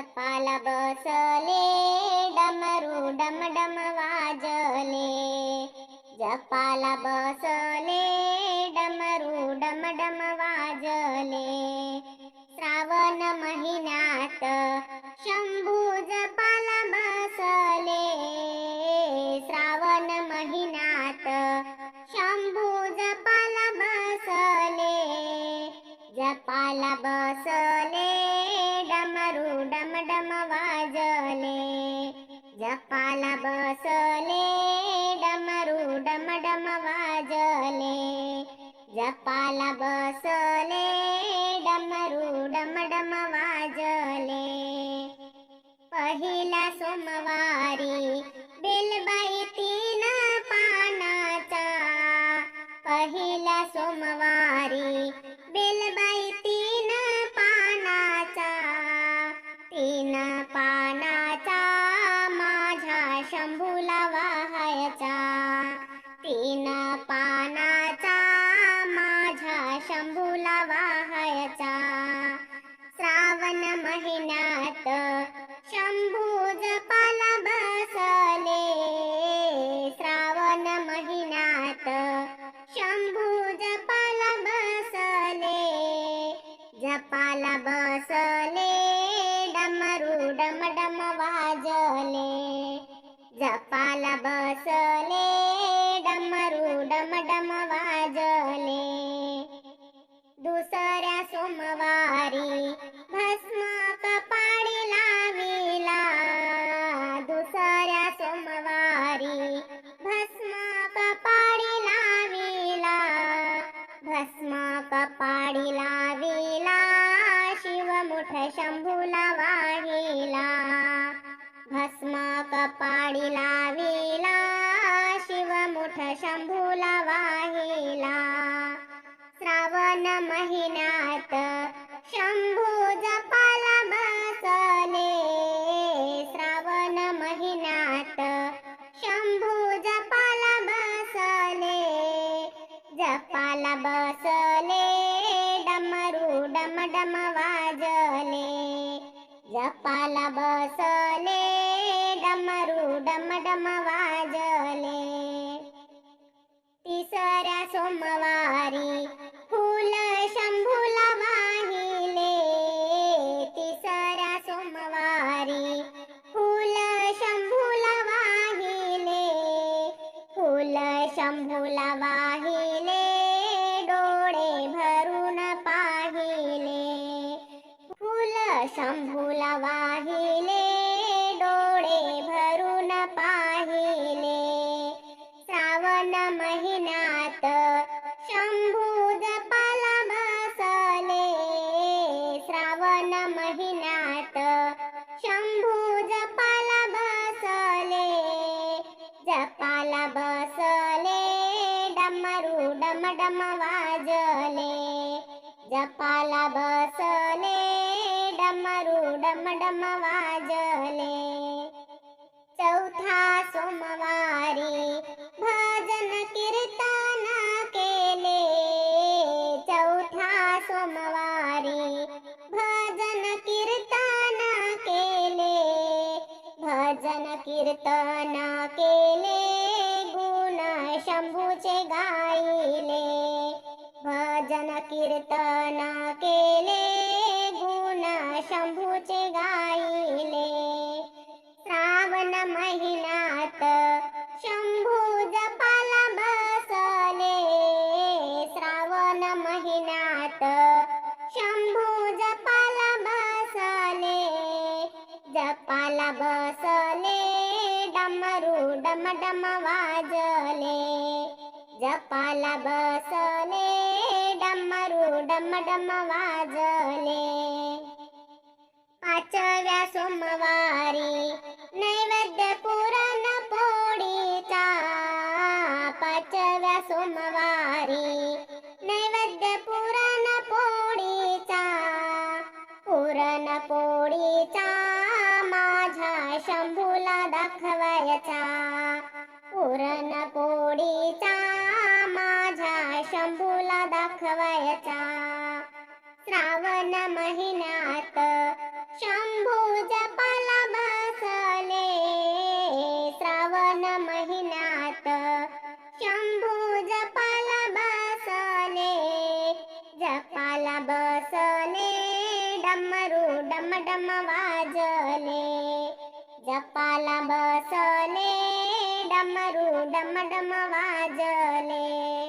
जपाला बसले डमरू डम डम वाजले. जपाला बसले डमरू डम डम वाजले. श्रावण महिन्यात शंभू जपाला बसले. श्रावण महिन्यात शंभू जपाला बसले. जपाला बसले डमरू डम डम वाजले जपाला बसले डमरू डम डम वाजले जपाला बसले डमरू डम डम वाजले। पहिला सोमवारी पानाचा माझा शंभूला वाहायचा. तीन पानाचा माझा शंभूला वाहायचा. श्रावण महिन्यात शंभू जपाला बसले. श्रावण महिन्यात शंभू जपाला बसले. जपाला बसले डम वाजले जपाला बसले डमरू डम डम वाजले दुसऱ्या सोमवारी भस्म कपाडी लाविला. दुसऱ्या सोमवारी भस्म कपाडी लाविला. भस्म कपाडी लाविला शिवमुठ शंभूला वा जपाला बसले डमरू डम डम वाजले. जपाला बसले डमरू डम डम वाजले. तिसऱ्या सोमवारी फुल शंभूला वाहिले तिसऱ्या सोमवारी फुल शंभूला वाहिले फुल शंभूला वा पाहिले. फुल शंभूला वाहिले. डोळे भरून पाहिले. श्रावण महिन्यात शंभू जपाला बसले. श्रावण महिन्यात शंभू जपाला बसले. जपाला बसले. डमरू डम डम वाजले. जपाला बसले डमरू डम डम वाजले. चौथा सोमवारी भजन कीर्तन केले. चौथा सोमवारी भजन कीर्तन केले. भजन कीर्तन केले. कीर्तन केले गुण शंभूचे गायले. श्रावण महिन्यात शंभू जपाला बसले. श्रावण महिन्यात शंभू जपाला बसले. जपाला बसले डमरू डम डम वाजले. जपाला बसले डमरू डम डम वाजले. पाचव्या सोमवारी नैवेद्य पुरण पोळीचा. पाचव्या सोमवारी नैवेद्य पुरण पोळीचा. पुरण पोळीचा माझ्या शंभूला दाखवायचा. पुरण पोळीचा शंभूला दाखवायचा. श्रावण महिन्यात शंभू जपाला बसले. श्रावण महिन्यात शंभू जपाला बसले. जपाला बसले डमरू डम डम वाजले. जपाला बसले डमरू डम डम वाजले.